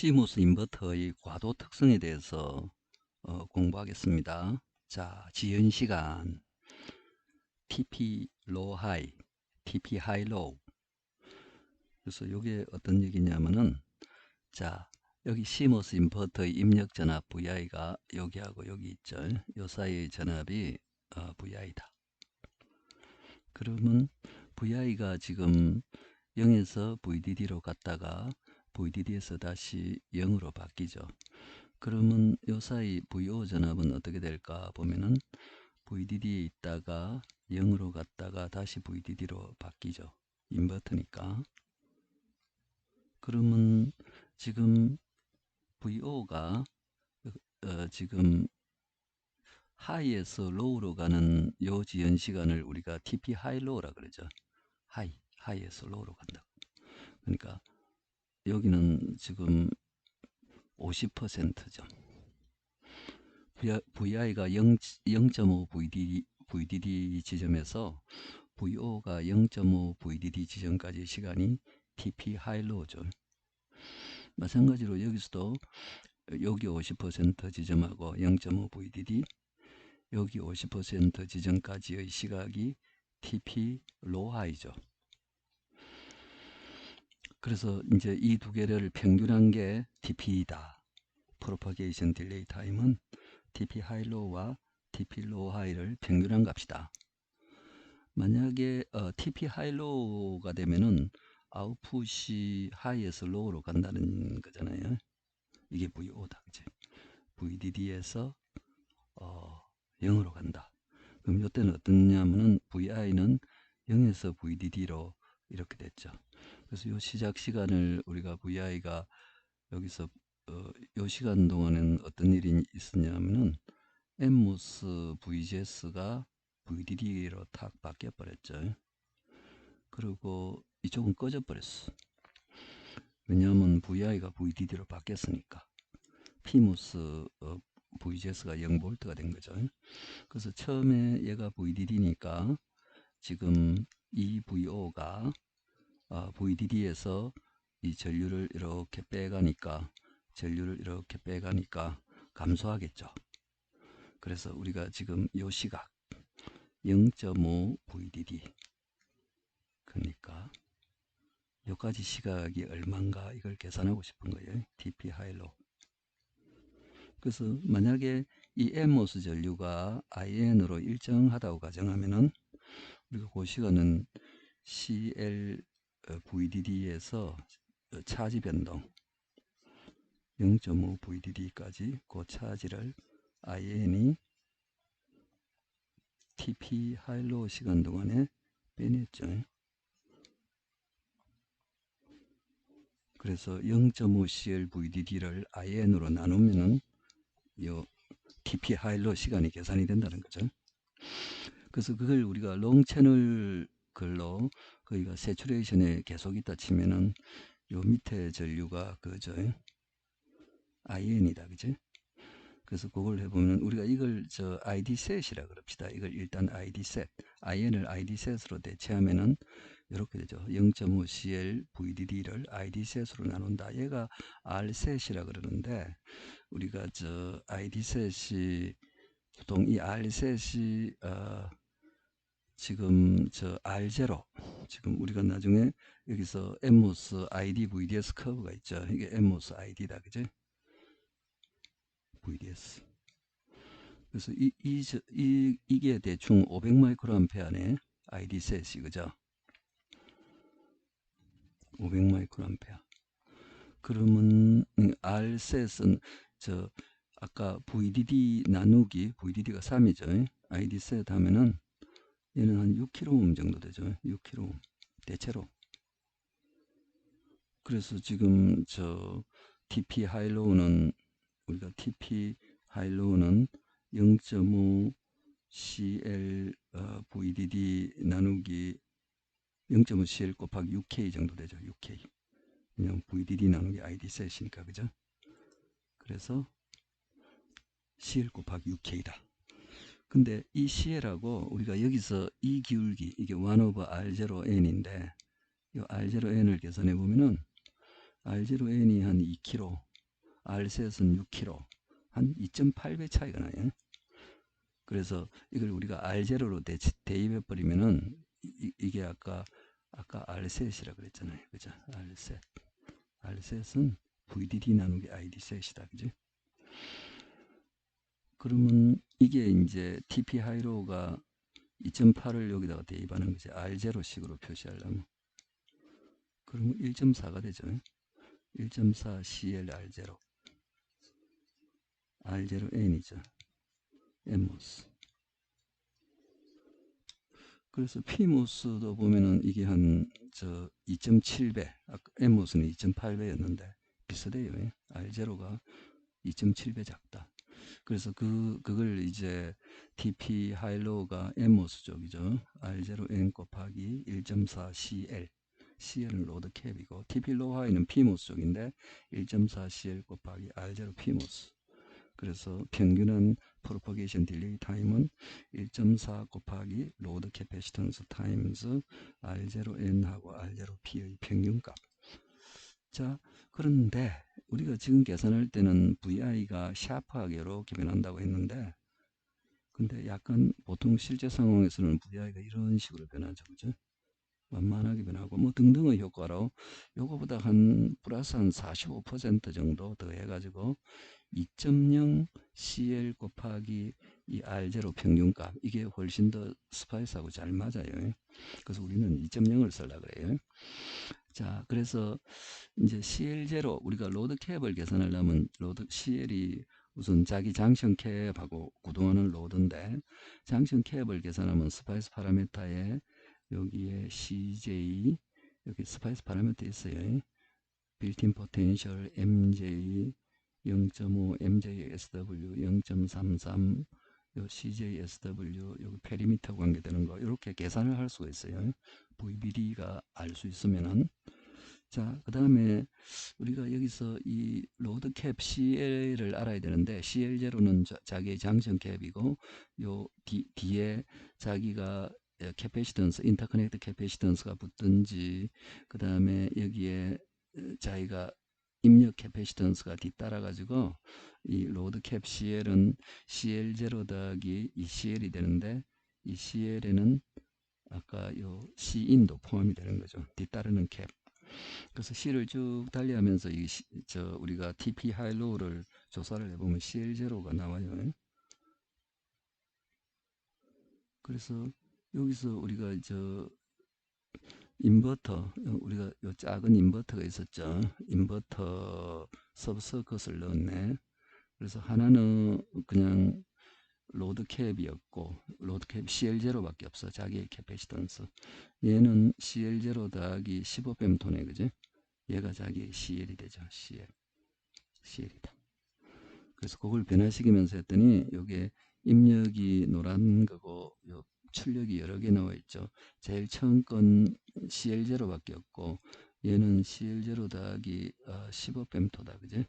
시모스 인버터의 과도 특성에 대해서 어, 공부하겠습니다. 자, 지연 시간 TP low high, TP high low. 그래서 이게 어떤 얘기냐면은 자, 여기 시모스 인버터의 입력 전압 VI가 여기하고 여기 있죠. 요 사이의 전압이 어, VI다. 그러면 VI가 지금 0에서 VDD로 갔다가 VDD에서 다시 0으로 바뀌죠. 그러면 요 사이 VO 전압은 어떻게 될까 보면은 VDD에 있다가 0으로 갔다가 다시 VDD로 바뀌죠. 인버터니까. 그러면 지금 VO가 어, 지금 하이에서 로우로 가는 요 지연 시간을 우리가 TP 하이 로우라 그러죠. 하이, 하이에서 로우로 간다. 그러니까 여기는 지금 50%죠. VI가 0, 0.5 VDD, 지점에서 VO가 0.5 VDD 지점까지 시간이 TP 하이로우죠. 마찬가지로 여기서도 여기 50% 지점하고 0.5 VDD 여기 50% 지점까지의 시각이 TP 로하이죠. 그래서 이제 이 두 개를 평균한 게 TP이다. 프로파게이션 딜레이 타임은 TP 하이로와 TP 로하이를 평균한 값이다. 만약에 어, TP 하이로가 되면은 아웃풋이 하이에서 로우로 간다는 거잖아요. 이게 VO다. 그치? VDD에서 어, 0으로 간다. 그럼 이때는 어떻냐면은 VI는 0에서 VDD로 이렇게 됐죠. 그래서 이 시작 시간을 우리가 VI가 여기서 어, 요 시간 동안은 어떤 일이 있었냐면은 엠모스 VGS가 VDD로 탁 바뀌어 버렸죠. 그리고 이쪽은 꺼져 버렸어. 왜냐하면 VI가 VDD로 바뀌었으니까. PMOS 어, VGS가 0V가 된 거죠. 그래서 처음에 얘가 VDD니까 지금 이 VO가 어, VDD에서 이 전류를 이렇게 빼가니까 전류를 이렇게 빼가니까 감소하겠죠. 그래서 우리가 지금 요 시각 0.5 VDD 그러니까 여기까지 시각이 얼만가 이걸 계산하고 싶은 거예요. TP 하일로. 그래서 만약에 이 엠모스 전류가 IN으로 일정하다고 가정하면은 우리가 그 시간은 CL VDD에서 차지 변동 0.5 VDD까지 그 차지를 IN이 TP 하일로 시간 동안에 빼냈죠. 그래서 0.5CL VDD를 IN으로 나누면은 요 TP 하일로 시간이 계산이 된다는 거죠. 그래서 그걸 우리가 롱 채널 글로 거기가 세츄레이션에 계속 있다 치면은 요 밑에 전류가 그저 IN이다 그죠? 그래서 그걸 해보면 우리가 이걸 저 ID 셋이라 그럽시다. 이걸 일단 ID 셋, IN을 ID 셋으로 대체하면은 이렇게 되죠. 0.5CL VDD를 ID 셋으로 나눈다. 얘가 R 셋이라 그러는데 우리가 저 ID 셋이 보통 이 R 셋이 어 지금 저 R0 지금 우리가 나중에 여기서 MOS ID VDS 커브가 있죠. 이게 MOS ID다. 그죠? VDS. 그래서 이, 이, 이, 이게 대충 500 마이크로암페어네. ID 셋이, 그죠? 500 마이크로암페어. 그러면 R 셋은 저 아까 VDD 나누기 VDD가 3이죠. ID 셋 하면은 얘는 한 6kΩ 정도 되죠. 6kΩ 대체로. 그래서 지금 저 TP 하이로우는 우리가 TP 하이로우는 0.5 CL 어, VDD 나누기 0.5 CL 곱하기 6K 정도 되죠. 6K. 그냥 VDD 나누기 ID 셋이니까 그죠? 그래서 CL 곱하기 6K다. 근데 이 CL하고 우리가 여기서 이 기울기 이게 1 over R0N인데 이 R0N을 계산해 보면은 R0N이 한 2kg R셋은 6kg 한 2.8배 차이가 나요. 그래서 이걸 우리가 R0로 대, 대입해 버리면은 이, 게 아까 아까 R셋이라 그랬잖아요. 그죠? R셋. R셋은 VDD 나누기 ID셋이다. 그지? 그러면 이게 이제 TP 하이로가 2.8을 여기다가 대입하는 거지. R0식으로 표시하려면. 그러면 1.4가 되죠. 1.4 CL R0. R0N이죠. N모스. 그래서 P모스도 보면은 이게 한 저 2.7배, 아까 N모스는 2.8배였는데 비슷해요. R0가 2.7배 작다. 그래서 그, 그걸 이제 TP 하일로가 N모스 쪽이죠. R0N 곱하기 1.4 CL. CL은 로드 캡이고 TP 로우 하이는 P모스 쪽인데 1.4 CL 곱하기 R0 P모스. 그래서 평균은 프로퍼게이션 딜레이 타임은 1.4 곱하기 로드 캐패시턴스 타임즈 R0N하고 R0P의 평균값. 자, 그런데 우리가 지금 계산할 때는 VI가 샤프하게 이렇게 변한다고 했는데 근데 약간 보통 실제 상황에서는 VI가 이런 식으로 변하죠. 그죠? 완만하게 변하고 뭐 등등의 효과로 요거보다 한 플러스 한 45% 정도 더 해가지고 2.0 CL 곱하기 이 R0 평균값 이게 훨씬 더 스파이스하고 잘 맞아요. 그래서 우리는 2.0을 쓸라 그래요. 자, 그래서 이제 CL0 우리가 로드 캡을 계산하려면 로드 CL이 우선 자기 장션 캡하고 구동하는 로드인데 장션 캡을 계산하면 스파이스 파라메타에 여기에 CJ 여기 스파이스 파라미터 있어요. 빌틴 포텐셜 MJ 0.5 MJSW 0.33 요 CJSW 여기 페리미터 관계되는 거 이렇게 계산을 할 수가 있어요. VBD가 알 수 있으면은 자, 그 다음에 우리가 여기서 이 로드 캡 CL을 알아야 되는데 CL0는 자 기의 장션 캡이고 요 뒤, 뒤에 자기가 캐패시턴스, 인터커넥트 캐패시턴스가 붙든지 그 다음에 여기에 자기가 입력 캐패시턴스가 뒤따라 가지고 이 로드 캡 CL은 CL0 더하기 이 CL이 되는데 이 CL에는 아까 요 C인도 포함이 되는 거죠. 뒤따르는 캡. 그래서 C를 쭉 달리하면서 이저 우리가 TP 하이로우를 조사를 해보면 CL0가 나와요. 그래서 여기서 우리가 저 인버터 우리가 요 작은 인버터가 있었죠. 인버터 서브서컷을 넣었네. 그래서 하나는 그냥 로드 캡이었고 로드 캡 CL0 밖에 없어. 자기의 캐패시턴스. 얘는 CL0 더하기 15뱀톤에 그지? 얘가 자기 CL이 되죠. CL CL이다. 그래서 그걸 변화시키면서 했더니 요게 입력이 노란 거고 요 출력이 여러 개 나와 있죠. 제일 처음 건 CL0 밖에 없고 얘는 CL0 더하기 15뱀토다. 어, 그제?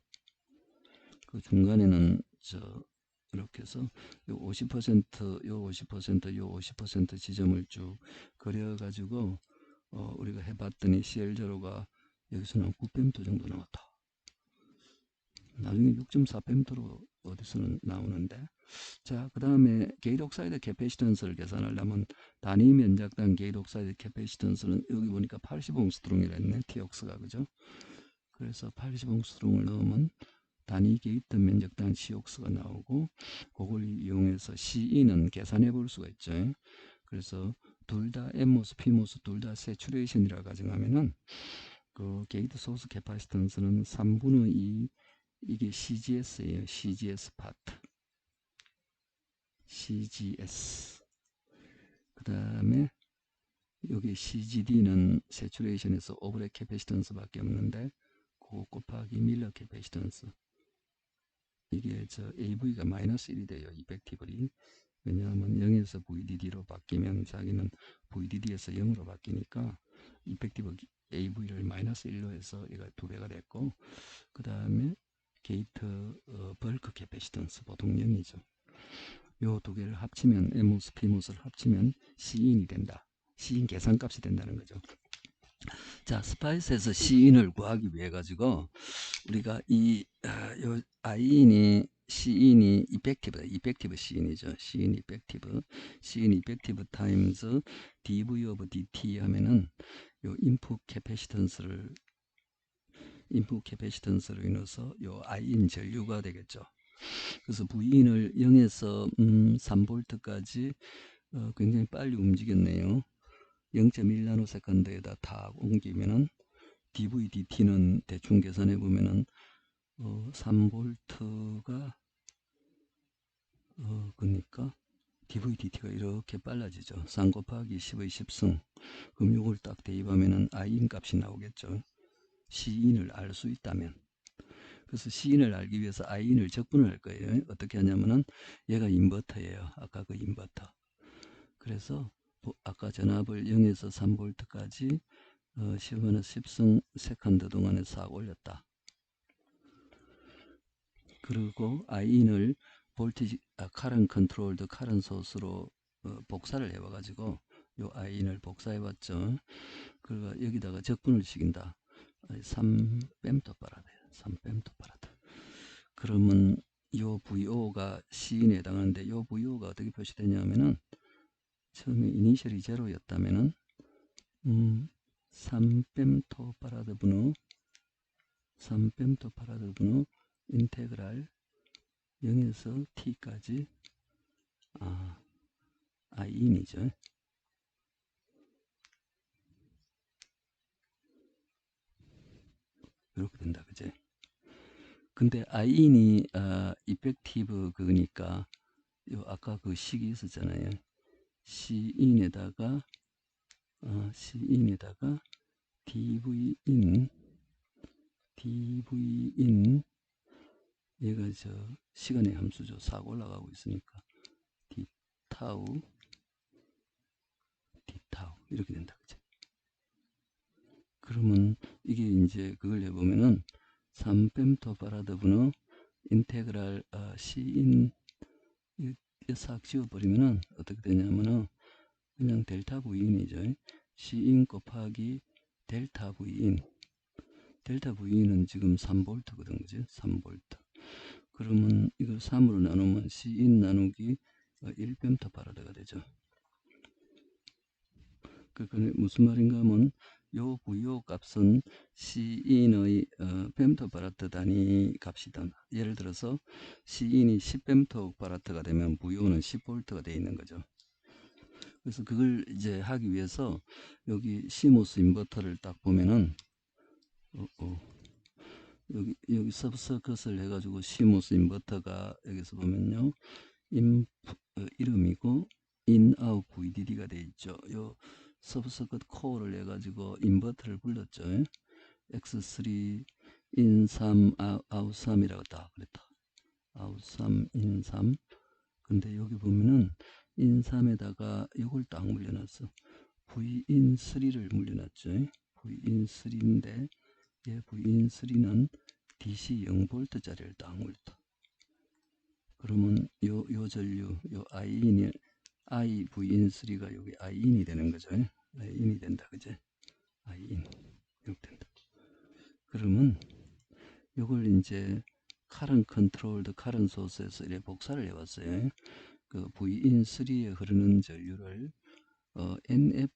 그 중간에는 저 이렇게 해서 요 50%, 요 50%, 요 50% 지점을 쭉 그려가지고 어, 우리가 해봤더니 CL0가 여기서는 9뱀토 정도 나왔다. 나중에 6.4뱀토로 어디서는 나오는데 자, 그 다음에 게이트 옥사이드 캐패시턴스를 계산하려면 단위 면적당 게이트 옥사이드 캐패시턴스는 여기 보니까 80옹스트롱이라 했네. TOX가 그죠? 그래서 80옹스트롱을 넣으면 단위 게이트 면적당 COX가 나오고 그걸 이용해서 CE는 계산해 볼 수가 있죠. 그래서 둘 다 M모스, P모스 둘 다 세츄레이션이라 가정하면은 그 게이트 소스 캐파시턴스는 3분의 2 이게 CGS예요. CGS 파트. CGS 그 다음에 여기 CGD는 세츄레이션에서 오브레 캐패시턴스 밖에 없는데 그 곱하기 밀러 캐패시턴스. 이게 저 AV가 마이너스 1이 돼요 이펙티블이 왜냐하면 0에서 VDD로 바뀌면 자기는 VDD에서 0으로 바뀌니까 이펙티브 AV를 마이너스 1로 해서 얘가 두 배가 됐고 그 다음에 게이트 어, 벌크 캐패시턴스 보통 0이죠 요 두 개를 합치면 M모스, P모스를 합치면 C인이 된다. C인 계산값이 된다는 거죠. 자, 스파이스에서 C인을 구하기 위해 가지고 우리가 이, 아, 요, 아인이, C인이 이펙티브다. 이펙티브 C인이죠. C인 이펙티브. C인 이펙티브 타임즈 dV 오브 dt 하면은 요 인풋 캐패시턴스를 인풋 캐패시턴스로 인해서 요 I인 전류가 되겠죠. 그래서 V인을 0에서 음, 3V까지 어, 굉장히 빨리 움직였네요. 0.1나노세컨드에다 다 옮기면은 dV dt는 대충 계산해 보면은 어, 3V가 어, 그러니까 dV dt가 이렇게 빨라지죠. 3 곱하기 10의 10승. 그럼 요걸 딱 대입하면은 I인 값이 나오겠죠. C인을 알 수 있다면. 그래서 C인을 알기 위해서 I인을 적분을 할 거예요. 어떻게 하냐면은 얘가 인버터예요. 아까 그 인버터. 그래서 뭐 아까 전압을 0에서 3V까지 어, 10분의 10승 세컨드 동안에 싹 올렸다. 그리고 I인을 볼티지 아, 카런 컨트롤드 카런 소스로 어, 복사를 해봐 가지고 요 I인을 복사해 봤죠. 그리고 여기다가 적분을 시킨다. 3뱀토 파라드 3뱀토 파라드 그러면 요 VO가 C인에 해당하는데 요 VO가 어떻게 표시되냐면은 처음에 이니셜이 제로였다면은 음, 3뱀토 파라드 분호 3뱀토 파라드 분호 인테그랄 0에서 t까지 아, i인이죠. 이렇게 된다, 그제? 근데 i인이 아, 이펙티브 그니까 요 아까 그 식이 있었잖아요. c인에다가 어, c인에다가 dv인 dv인 얘가 저 시간의 함수죠. 4가 올라가고 있으니까 d 타우 d 타우 이렇게 된다. 그죠? 그러면 이게 이제 그걸 해보면은 3 fem토 파라드 분의 인테그랄 어, C인 싹 지워버리면은 어떻게 되냐면은 그냥 델타 V인이죠. C인 곱하기 델타 V인 델타 V인은 지금 3V거든 그죠? 3V 그러면 이걸 3으로 나누면 C인 나누기 1뱀터 어, 파라드가 되죠. 그러니까 무슨 말인가 하면 요 VO 값은 C인의 어, 뱀터 파라트 단위 값이다. 예를 들어서 C인이 10뱀터 파라트가 되면 VO는 10V가 되어 있는 거죠. 그래서 그걸 이제 하기 위해서 여기 시모스 인버터를 딱 보면은 어, 어. 여기 여기 서브서컷을 해가지고 시모스 인버터가 여기서 보면요 인 어, 이름이고 인아웃 VDD가 돼 있죠. 요 서브서컷 코어를 해가지고 인버터를 불렀죠. X3 인3 아웃 3이라고 딱 그랬다. 아웃 3 인3 근데 여기 보면은 인3에다가 이걸 딱 물려놨어. V인3를 물려놨죠. V인3인데 얘 V인3는 DC 0V짜리를 딱 물다. 그러면 요, 요 전류, 요 I인이, IV인3가 여기 I인이 되는 거죠. I인이 된다. 그제? I인. 이렇게 된다. 그러면 요걸 이제 카런 컨트롤드 카런 소스에서 이렇게 복사를 해봤어요. 그 V인3에 흐르는 전류를 어, NF,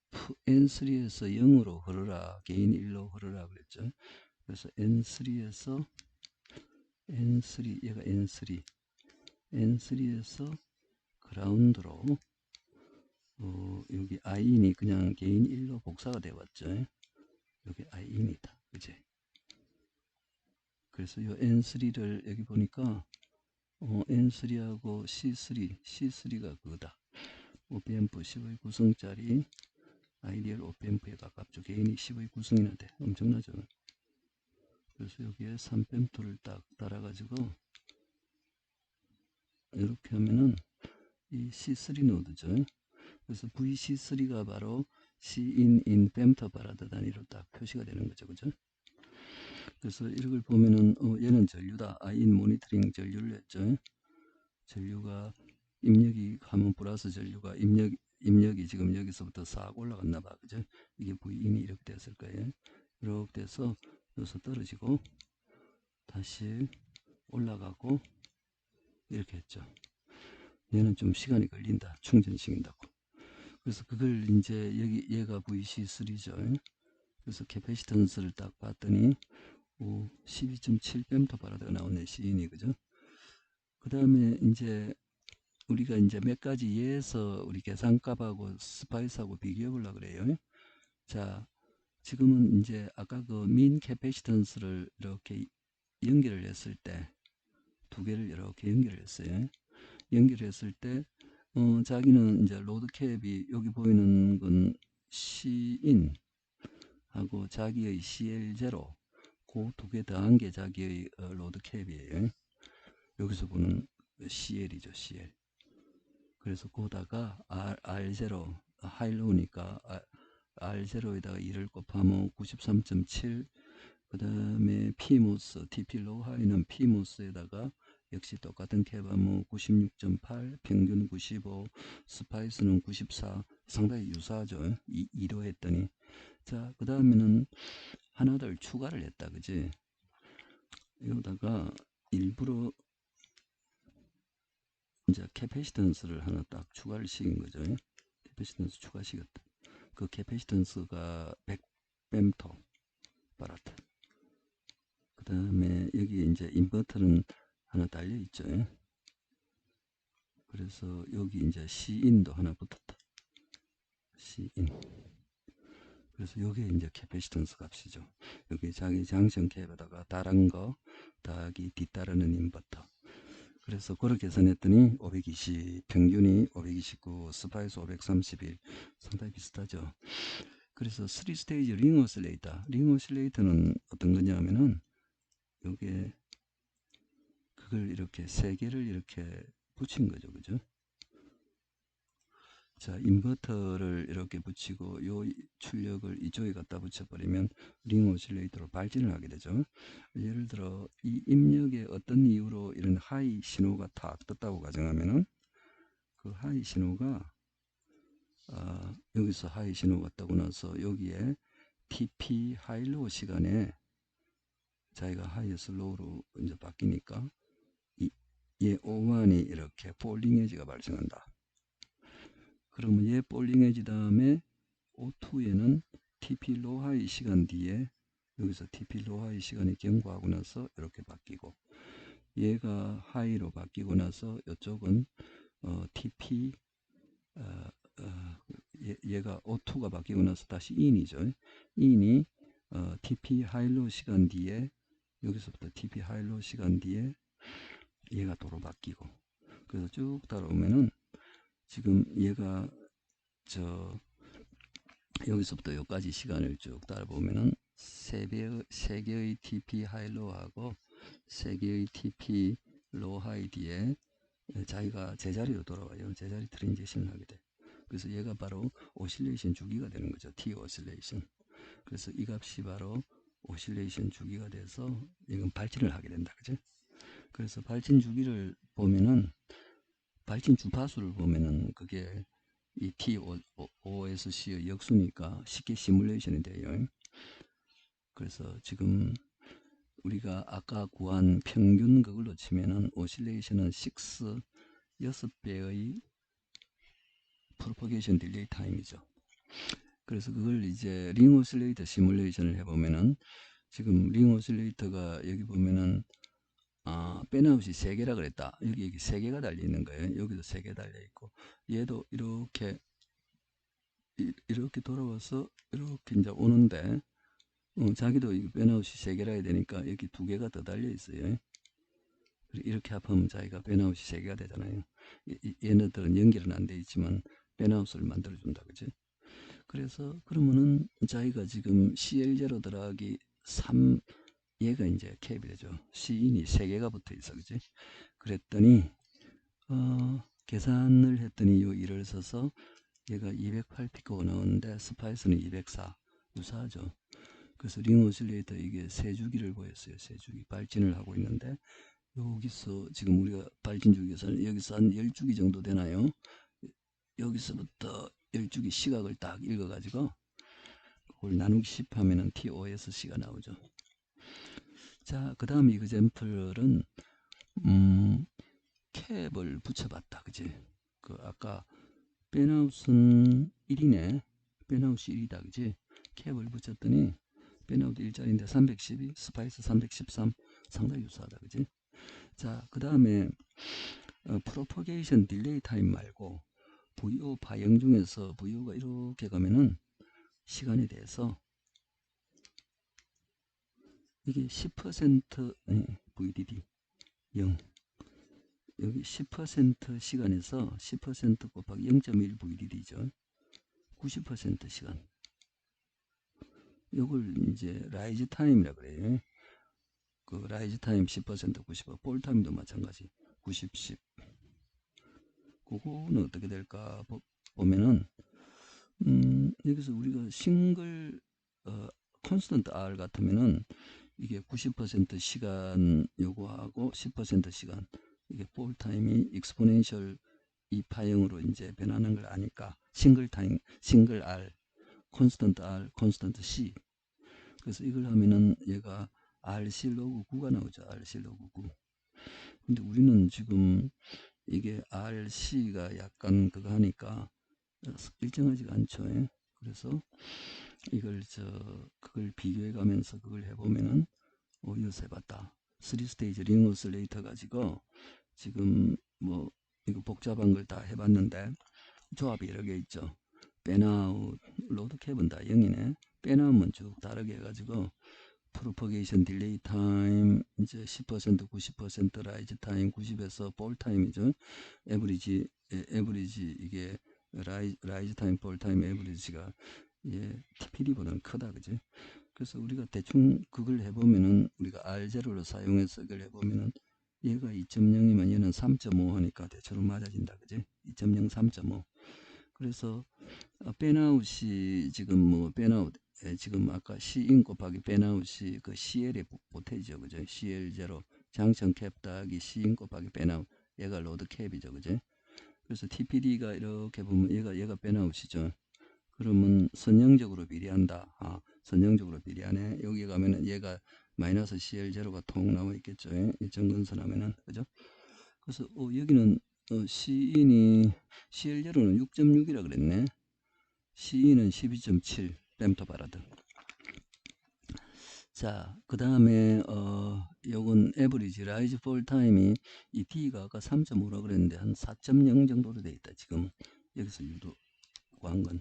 N3에서 0으로 흐르라, 개인 1로 흐르라 그랬죠. 그래서 N3에서 N3, 얘가 N3, N3에서 그라운드로 어, 여기 I인이 그냥 개인 1로 복사가 되었죠. 여기 I인이다. 그지? 그래서 이 N3를 여기 보니까 어, N3하고 C3, C3가 그거다. 오펜프 10의 구성짜리 아이디얼 오펜프에 가깝죠. 개인이 10의 구성이나 돼. 엄청나죠. 그래서 여기에 3펜토를 딱 달아가지고 이렇게 하면은 이 C3 노드죠. 그래서 VC3가 바로 C인 인 뱀터 바라드 단위로 딱 표시가 되는 거죠. 그죠? 그래서 이걸 보면은 어, 얘는 전류다. 아인 모니터링 전류를 했죠. 전류가 입력이 가면 플러스 전류가 입력 입력이 지금 여기서부터 싹 올라갔나 봐. 그죠? 이게 V인이 이렇게 됐을 거예요. 이렇게 돼서 여기서 떨어지고 다시 올라가고 이렇게 했죠. 얘는 좀 시간이 걸린다. 충전 시킨다고. 그래서 그걸 이제 여기 얘가 VC3죠. 그래서 캐패시턴스를 딱 봤더니 오, 12.7뱀터 바라다가 나오네 시인이 그죠? 그 다음에 이제 우리가 이제 몇 가지 예에서 우리 계산값하고 스파이스하고 비교해 보려고 그래요. 자, 지금은 이제 아까 그 민 캐패시턴스를 이렇게 연결을 했을 때 두 개를 이렇게 연결을 했어요. 연결했을 때 어, 자기는 이제 로드캡이 여기 보이는 건 C인 하고 자기의 CL0 그 두 개 더한 게 자기의 어, 로드캡이에요. 여기서 보는 CL이죠, CL. 그래서 거다가 R, R0 하이로우니까 R0에다가 2를 곱하면 93.7 그 다음에 PMOS, TP 로하이는 PMOS에다가 역시 똑같은 캡하면 96.8 평균 95 스파이스는 94 상당히 유사하죠. 2, 2로 했더니. 자 그 다음에는 하나 더 추가를 했다 그지? 여기다가 일부러 이제 캐패시턴스를 하나 딱 추가를 시킨 거죠. 캐패시턴스 추가시켰다. 그 캐패시턴스가 100뱀토 바라트. 그 다음에 여기 이제 인버터는 하나 달려 있죠. 그래서 여기 이제 C인도 하나 붙었다. C인. 그래서 요게 이제 캐패시턴스 값이죠. 여기 자기 장션 캡에다가 다른 거 더하기 뒤따르는 인버터. 그래서 그렇게 계산했더니 520 평균이 529 스파이스 531 상당히 비슷하죠. 그래서 3스테이지 링 오실레이터. 링 오실레이터는 어떤 거냐면은 요게 그걸 이렇게 세 개를 이렇게 붙인 거죠. 그죠? 자 인버터를 이렇게 붙이고 요 출력을 이쪽에 갖다 붙여버리면 링 오실레이터로 발진을 하게 되죠. 예를 들어 이 입력에 어떤 이유로 이런 하이 신호가 탁 떴다고 가정하면은 그 하이 신호가 아, 여기서 하이 신호가 뜨고 나서 여기에 TP 하이로우 시간에 자기가 하이에서 로우로 이제 바뀌니까 이, 얘 O1이 이렇게 폴링 에지가 발생한다 그러면 얘 볼링 에지 다음에 O2에는 TP 로하이 시간 뒤에 여기서 TP 로하이 시간이 경과하고 나서 이렇게 바뀌고 얘가 하이로 바뀌고 나서 이쪽은 어, TP 어, 어, 얘, 가 O2가 바뀌고 나서 다시 인이죠. 인이 어, TP 하이로 시간 뒤에 여기서부터 TP 하이로 시간 뒤에 얘가 도로 바뀌고 그래서 쭉 따라오면은 지금 얘가 저 여기서부터 여기까지 시간을 쭉 따라보면은 세, 개의, TP 하이로하고 세 개의 TP 로하이 뒤에 자기가 제자리로 돌아와요. 제자리 트랜지션을 하게 돼. 그래서 얘가 바로 오실레이션 주기가 되는 거죠. T 오실레이션. 그래서 이 값이 바로 오실레이션 주기가 돼서 이건 발진을 하게 된다. 그죠? 그래서 발진 주기를 보면은 발진 주파수를 보면은 그게 이 TOSC의 역수니까 쉽게 시뮬레이션이 돼요. 그래서 지금 우리가 아까 구한 평균 그걸로 치면은 오실레이션은 6 6배의 프로퍼게이션 딜레이 타임이죠. 그래서 그걸 이제 링 오실레이터 시뮬레이션을 해보면은 지금 링 오실레이터가 여기 보면은 아, 빼나웃이 3개라 그랬다. 여기, 여기 3개가 달려있는 거예요. 여기도 3개 달려있고, 얘도 이렇게, 이, 렇게 돌아와서, 이렇게 이제 오는데, 어, 자기도 빼나웃이 3개라 해야 되니까, 여기 2개가 더 달려있어요. 이렇게 합하면 자기가 빼나웃이 3개가 되잖아요. 얘네들은 연결은 안 돼 있지만, 빼나웃을 만들어준다. 그지? 그래서, 그러면은, 자기가 지금 CL0 들어가기 3, 얘가 이제 캡이 되죠. C인이 3개가 붙어 있어. 그지? 그랬더니, 어, 계산을 했더니 요 1을 써서 얘가 208피코가 나오는데 스파이스는 204. 유사하죠. 그래서 링 오실레이터 이게 세 주기를 보였어요. 세 주기. 발진을 하고 있는데 여기서 지금 우리가 발진 주기에서는 여기서 한 10주기 정도 되나요? 여기서부터 10주기 시각을 딱 읽어가지고 그걸 나누기 10 하면은 TOSC가 나오죠. 자, 그 다음 이그젠플은 음, 캡을 붙여봤다. 그지? 그 아까 벤아웃은 1이네. 벤아웃이 1이다. 그지? 캡을 붙였더니 벤아웃 일자리인데 312, 스파이스 313 상당히 유사하다. 그지? 자, 그 다음에 어, 프로포게이션 딜레이 타임 말고 VO 파형 중에서 VO가 이렇게 가면은 시간에 대해서 이게 10% VDD 0 여기 10% 시간에서 10% 곱하기 0.1 VDD죠. 90% 시간. 요걸 이제 라이즈 타임이라 그래요 그 라이즈 타임 10% 90%볼 타임도 마찬가지. 90 10 그거는 어떻게 될까? 보, 보면은 음, 여기서 우리가 싱글 어, 콘스턴트 R 같으면은 이게 90% 시간 요구하고 10% 시간 이게 볼 타임이 익스포넨셜 이 파형으로 이제 변하는 걸 아니까 싱글 타임 싱글 R 콘스턴트 R 콘스턴트 C 그래서 이걸 하면은 얘가 RC 로그 9가 나오죠 RC 로그 9 근데 우리는 지금 이게 RC가 약간 그거 하니까 일정하지가 않죠 예? 그래서 이걸 저 그걸 비교해 가면서 그걸 해보면은 어이어서 해봤다. 3스테이지 링 오슬레이터 가지고 지금 뭐 이거 복잡한 걸 다 해봤는데 조합이 여러 개 있죠. 빼나웃 로드 캡은 다 0이네. 빼나웃은 쭉 다르게 해가지고 프로퍼게이션 딜레이 타임 이제 10% 90% 라이즈 타임 90에서 볼 타임이죠. 에브리지 에브리지 이게 라이, 라이즈 타임 볼 타임 에브리지가 예, TPD보다는 크다 그지? 그래서 우리가 대충 그걸 해보면은 우리가 R0를 사용해서 그걸 해보면은 얘가 2.0이면 얘는 3.5 하니까 대처럼 맞아진다 그지? 2.0 3.5 그래서 빼나웃이 지금 뭐 빼나웃 예, 지금 아까 C인 곱하기 빼나웃이 그 CL의 보태죠 그죠? CL0 장천 캡 더하기 C인 곱하기 빼나웃 얘가 로드 캡이죠 그죠 그래서 TPD가 이렇게 보면 얘가 얘가 빼나웃이죠 그러면 선형적으로 비례한다. 아, 선형적으로 비례하네. 여기 가면은 얘가 마이너스 CL0가 통 나와 있겠죠. 일정근선 하면은, 그죠? 그래서, 어, 여기는, 어, C인이, CL0는 6.6이라 그랬네. C인은 12.7, 램토바라드. 자, 그 다음에, 어, 요건 에버리지, 라이즈 폴 타임이, 이 D가 아까 3.5라 그랬는데, 한 4.0 정도로 돼 있다, 지금. 여기서 유도, 구한 건.